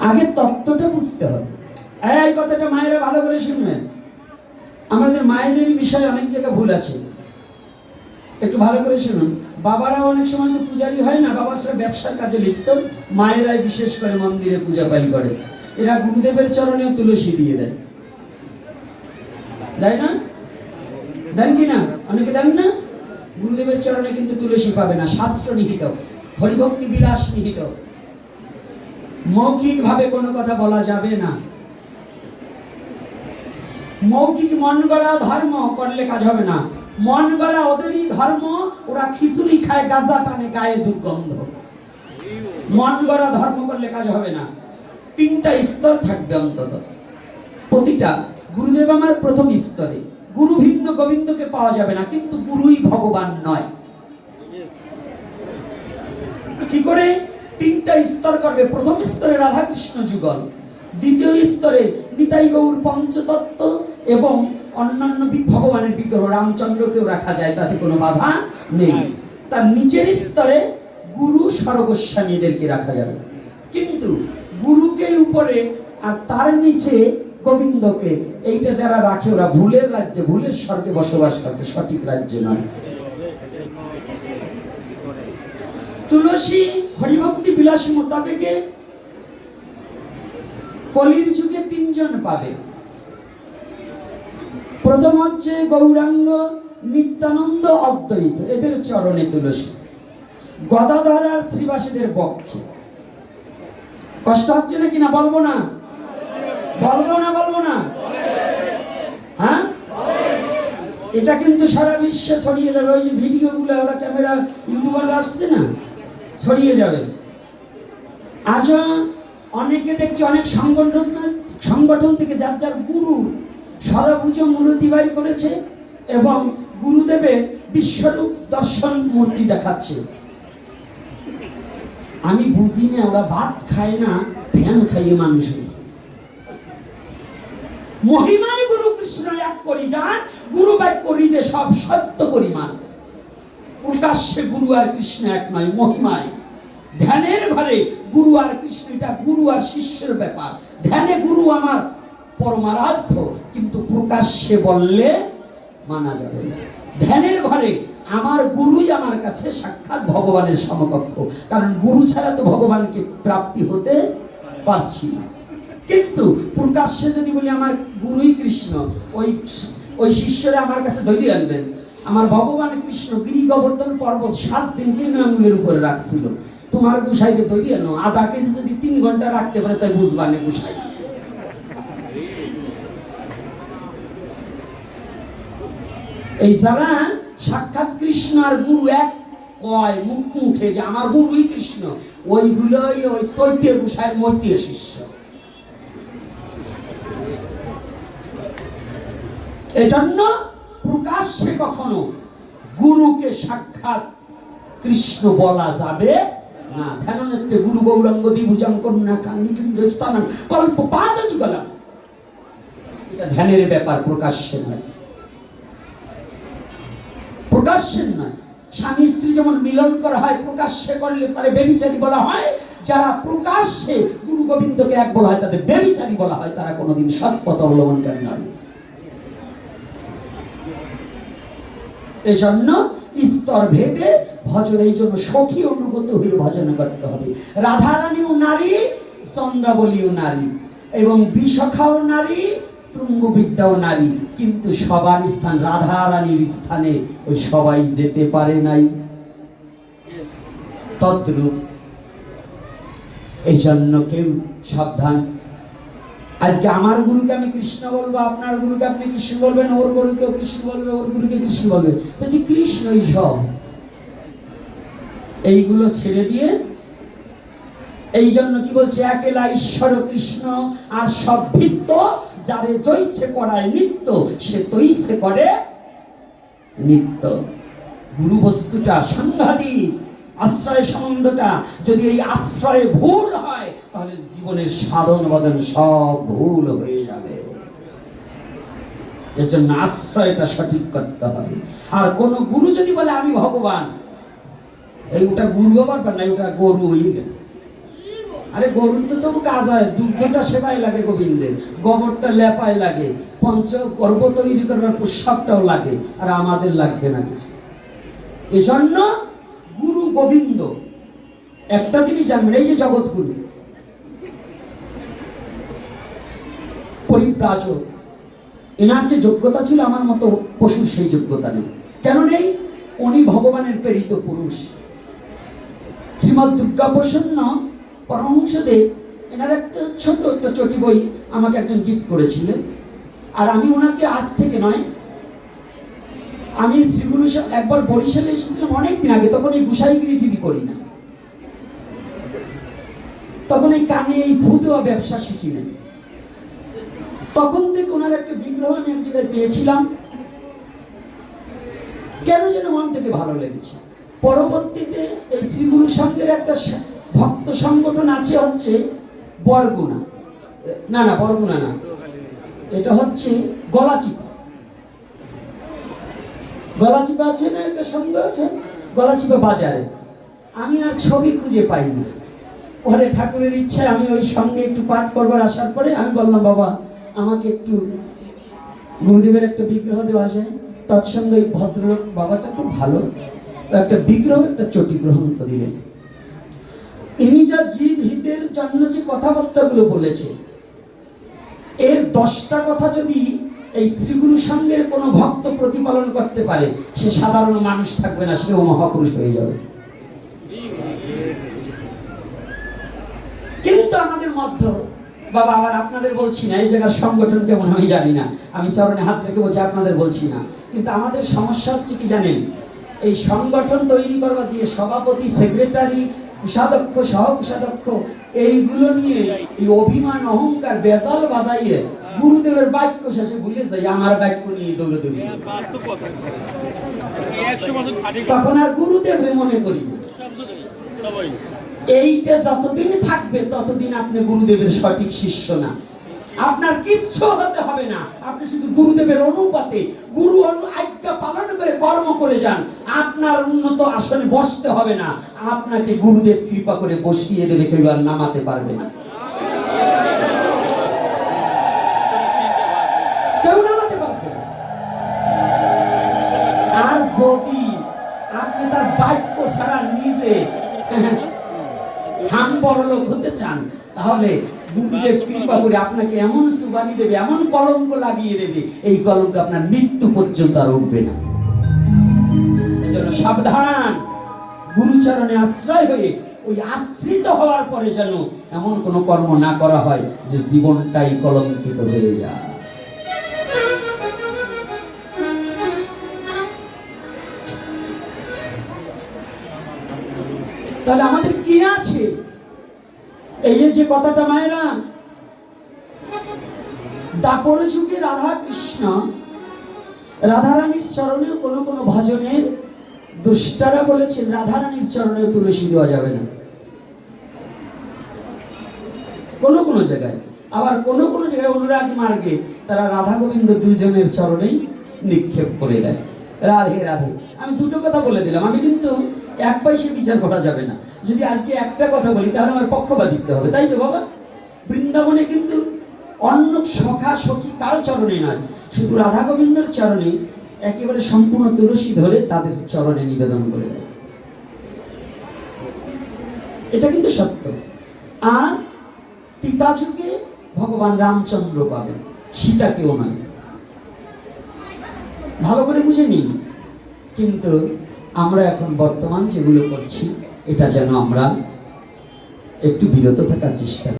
আগে তত্ত্বটা বুঝতে হবে। এই কথাটা মায়েরা ভালো করে শুনবেন। আমাদের মায়েদেরই বিষয়ে অনেক জায়গায় ভুল আছে। একটু ভালো করে শুনুন। বাবারা অনেক সময় তো পূজারি হয় না বাবার সাথে ব্যবসার কাজে লিপ্ত। মায়েরাই বিশেষ করে মন্দিরে পূজা পাল করে। এরা গুরুদেবের চরণেও তুলসী দিয়ে দেয়। দেয় না? দেন কি না? অনেকে দেন না? গুরুদেবের চরণে কিন্তু তুলসী পাবে না, শাস্ত্র নিহিত। হরিভক্তি বিলাস নিহিত। মৌখিক ভাবে কোনো কথা বলা যাবে না। মৌখিক মন গড়া ধর্ম করলে কাজ হবে না। মন গড়া ওদেরই ধর্ম, ওরা খিচুড়ি খায়, গাঁজা টানে, গায়ে দুর্গন্ধ। মন গড়া ধর্ম করলে কাজ হবে না। তিনটা স্তর থাকবে অন্তত। প্রতিটা গুরুদেব আমার প্রথম স্তরে। গুরু ভিন্ন, গোবিন্দকে পাওয়া যাবে না, কিন্তু গুরুই ভগবান নয়। কি করে? তিনটা স্তর করবে। প্রথম স্তরে রাধাকৃষ্ণ যুগল দ্বিতীয় স্তরে নিতাই গৌর পঞ্চতত্ত্ব এবং অন্যান্য ভগবানের বিগ্রহ। রামচন্দ্রকেও রাখা যায় তাতে কোনো বাধা নেই। তার নিচের স্তরে গুরু সরগোস্বামীদেরকে রাখা যাবে। কিন্তু গুরুকে উপরে আর তার নিচে গোবিন্দকে এইটা যারা রাখে ওরা ভুলের রাজ্যে ভুলের স্বর্গে বসবাস করছে সঠিক রাজ্যে নয়। তুলসী হরিভক্তি বিলাস মোতাবেকে কলির যুগে তিনজন পাবে। প্রথম হচ্ছে গৌরাঙ্গ নিত্যানন্দ অদ্বৈত, এদের চরণে তুলসী। গদাধর আর শ্রীবাসীদের পক্ষে কষ্ট হচ্ছে নাকি না বলব না? বলব না বলব না? হ্যাঁ? এটা কিন্তু সারা বিশ্বে ছড়িয়ে যাবে। ওই যে ভিডিওগুলো, ওরা ক্যামেরা ইউটিউবার আসছে না? ছড়িয়ে যাবে। আজও অনেকে দেখছি, অনেক সংগঠন সংগঠন থেকে যার যার গুরু সরভুজ মূর্তি বাড়ি করেছে এবং গুরুদেবের বিশ্বরূপ দর্শন মূর্তি দেখাচ্ছে। আমি বুঝি না, ওরা ভাত খায় না, ধ্যান খাইয়ে মানুষ হয়েছে। মহিমায় গুরু কৃষ্ণ এক করি যান, গুরু বাক্য হৃদে সব সত্য পরিমাণ। প্রকাশ্যে গুরু আর কৃষ্ণ এক নয়, মহিমায়। ধ্যানের ঘরে গুরু আর কৃষ্ণ, এটা গুরু আর শিষ্যের ব্যাপার। ধ্যানে গুরু আমার পরমারাধ্য, কিন্তু প্রকাশ্যে বললে মানা যাবে না। ধ্যানের ঘরে আমার গুরুই আমার কাছে সাক্ষাৎ ভগবানের সমকক্ষ, কারণ গুরু ছাড়া তো ভগবানকে প্রাপ্তি হতে পারছি না। কিন্তু প্রকাশ্যে যদি বলি আমার গুরুই কৃষ্ণ, ওই ওই শিষ্যরা আমার কাছে ধৈর্য আনবেন। আমার ভগবান কৃষ্ণ গিরি গোবর্ধন পর্বত সাত দিন কেন আঙ্গুলের উপরে রাখছিল। তোমার গুসাইকে তৈরি আনো আধা কেজি যদি তিন ঘণ্টা রাখতে পারে, তাই বুঝবানে গুসাই। এই যারা সাক্ষাৎ কৃষ্ণ আর গুরু এক, কয় মুখ মুখে যে আমার গুরুই কৃষ্ণ, ওইগুলো হইল ওই চৈত্য গুসাইয়ের মৈত্রীয় শিষ্য। এজন্য প্রকাশ্যে কখনো গুরুকে সাক্ষাৎ কৃষ্ণ বলা যাবে না গুরু গৌরাঙ্গ কিন্তু কল্প পাদ যুগলাম। এটা ধ্যানের ব্যাপার প্রকাশ্যে নয়। প্রকাশ্যে নয়। স্বামী স্ত্রী যেমন মিলন করা হয়, প্রকাশ্যে করলে তারে বেবিচারী বলা হয়। যারা প্রকাশ্যে গুরু গোবিন্দকে এক বলা হয়, তাদের বেবিচারী বলা হয়, তারা কোনোদিন সৎ পথ অবলম্বনকারী নয় এজন্য স্তর ভেদে ভজন এই জন্য সখী অনুগত হয়ে ভজন করতে হবে। রাধারানীও নারী, চন্দ্রাবলীও নারী, এবং বিশখাও নারী, তুঙ্গবিদ্যাও নারী। কিন্তু সবার স্থান রাধারানীর স্থানে, ওই সবাই যেতে পারে নাই। তদ্রূপ। এই জন্য কেউ সাবধান আজকে আমার গুরুকে আমি কৃষ্ণ বলব, আপনার গুরুকে আপনি কৃষ্ণ বলবেন, ওর গুরুকেও কৃষ্ণ বলবে, ওর গুরুকে কৃষ্ণ বলবে। যদি কৃষ্ণই সব। এইগুলো ছেড়ে দিয়ে এই জন্য কি বলছে? একেলা ঈশ্বর কৃষ্ণ আর সব ভিত্ত যারে জৈছে করায় নিত্য, সে তৈছে করে নিত্য। গুরু বস্তুটা সাংঘাতিক আশ্রয় সম্বন্ধটা যদি এই আশ্রয়ে ভুল হয়, তাহলে জীবনের সাধন ভজন সব ভুল হয়ে যাবে। এর জন্য আশ্রয়টা সঠিক করতে হবে। আর কোন গুরু যদি বলে, আমি ভগবান, এই ওটা গুরু আবার না, ওটা গরু হয়ে গেছে। আরে গরুর তো তবু কাজ হয় দুগ্ধটা সেবাই লাগে গোবিন্দের গোবরটা লেপায় লাগে পঞ্চ গর্ব তৈরি করার পোশাকটাও লাগে, আর আমাদের লাগবে না কিছু। এজন্য গুরু গোবিন্দ, একটা জিনিস জানবেন, এই যে জগৎগুরু পরিব্রাজক এনার যে যোগ্যতা ছিল, আমার মতো পশুর সেই যোগ্যতা নেই। কেন নেই? উনি ভগবানের প্রেরিত পুরুষ। শ্রীমৎ দুর্গা প্রসন্ন পরমহংসদেব, এনার একটা ছোট একটা চটি বই আমাকে একজন গিফট করেছিলেন। আর আমি ওনাকে আজ থেকে নয়, আমি শ্রীগুরু একবার বরিশালে এসেছিলাম অনেক দিন আগে, তখন এই গুসাইগিরি টিভি করি না। তখন এই কানে এই ভূত দেওয়া ব্যবসা শিখি নাই। তখন থেকে ওনার একটা বিগ্রহ আমি এক জায়গায় পেয়েছিলাম। কেন যেন মন থেকে ভালো লেগেছে। পরবর্তীতে এই শ্রীগুরু সঙ্গের একটা ভক্ত সংগঠন আছে, হচ্ছে বরগুনা। না না, বরগুনা না। এটা হচ্ছে গলাচিপা। গলাচিপা আছে না একটা সংগঠন? গলাচিপা বাজারে। আমি আর ছবি খুঁজে পাইনি। পরে ঠাকুরের ইচ্ছায় আমি ওই সঙ্গে একটু পাঠ করবার আসার পরে আমি বললাম, বাবা আমাকে একটু গুরুদেবের একটা বিগ্রহ দেওয়া যায় তৎসঙ্গে ওই ভদ্রলোক বাবাটা খুব ভালো। একটা বিগ্রহ, একটা চটি গ্রহণ করিলেন ইনি যা জীব হিতের জন্য যে কথাবার্তাগুলো বলেছে, এর দশটা কথা যদি এই শ্রীগুরু সঙ্গের কোনো ভক্ত প্রতিপালন করতে পারে, সে সাধারণ মানুষ থাকবে না, সেও মহাপুরুষ হয়ে যাবে। কিন্তু আমাদের মধ্য বাবা, আবার আপনাদের বলছি না, এই জায়গার সংগঠন কেমন আমি জানি না। আমি চরণে হাত রেখে বলছি, আপনাদের বলছি না। কিন্তু আমাদের সমস্যা হচ্ছে কি জানেন? এই সংগঠন তৈরি করবা দিয়ে সভাপতি, সেক্রেটারি, কোষাধ্যক্ষ সহ কোষাধ্যক্ষ এইগুলো নিয়ে এই অভিমান, অহংকার, বেজাল বাদাইয়ে গুরুদেবের বাক্য শেষে ভুলে যাই, আমার বাক্য নিয়ে বছর খাটি তখন আর গুরুদেবের মনে করি না। এইটা যতদিন থাকবে, ততদিন আপনি গুরুদেবের সঠিক শিষ্য না। আপনার কিচ্ছু হতে হবে না। আপনি শুধু গুরুদেবের অনুপাতে, গুরু আজ্ঞা পালন করে কর্ম করে যান। আপনার উন্নত আসনে বসতে হবে না। আপনাকে গুরুদেব কৃপা করে বসিয়ে দেবে, কেউ আর নামাতে পারবে না। হতে চান, তাহলে গুরুদেব কৃপা করে আপনাকে এমন সুবানি দেবে, এমন কলঙ্ক লাগিয়ে দেবে, এই কলঙ্ক আপনার মৃত্যু পর্যন্ত আর উঠবে না। এজন্য সাবধান, গুরুচরণে আশ্রয় হয়ে ওই আশ্রিত হওয়ার পরে যেন এমন কোনো কর্ম না করা হয় যে জীবনটাই কলঙ্কিত হয়ে যায়। তাহলে আমাদের কি আছে? কথাটা মায়েরা। দাপর যুগে রাধা কৃষ্ণ, রাধারানীর চরণেও কোনো কোনো ভজনের দুষ্টারা বলেছেন, রাধারানীর চরণেও তুলসী দেওয়া যাবে না। কোন কোন জায়গায়। আবার কোন কোন জায়গায় অনুরাগ মার্গে তারা রাধা গোবিন্দ দুজনের চরণেই নিক্ষেপ করে দেয়। রাধে রাধে। আমি দুটো কথা বলে দিলাম। আমি কিন্তু এক পয়সা বিচার করা যাবে না। যদি আজকে একটা কথা বলি, তাহলে আমার পক্ষপাতিত্ব হবে, তাই তো বাবা? বৃন্দাবনে কিন্তু অন্য সখা সখী কারও চরণে নয়, শুধু রাধা গোবিন্দর চরণে একেবারে সম্পূর্ণ তুলসী ধরে তাদের চরণে নিবেদন করে দেয়। এটা কিন্তু সত্য। আর তিতাযুগে ভগবান রামচন্দ্র পাবেন সীতাকেও নয়। ভালো করে বুঝে নিন। কিন্তু আমরা এখন বর্তমান যেগুলো করছি এটা যেন আমরা একটু বিরত থাকার চেষ্টা।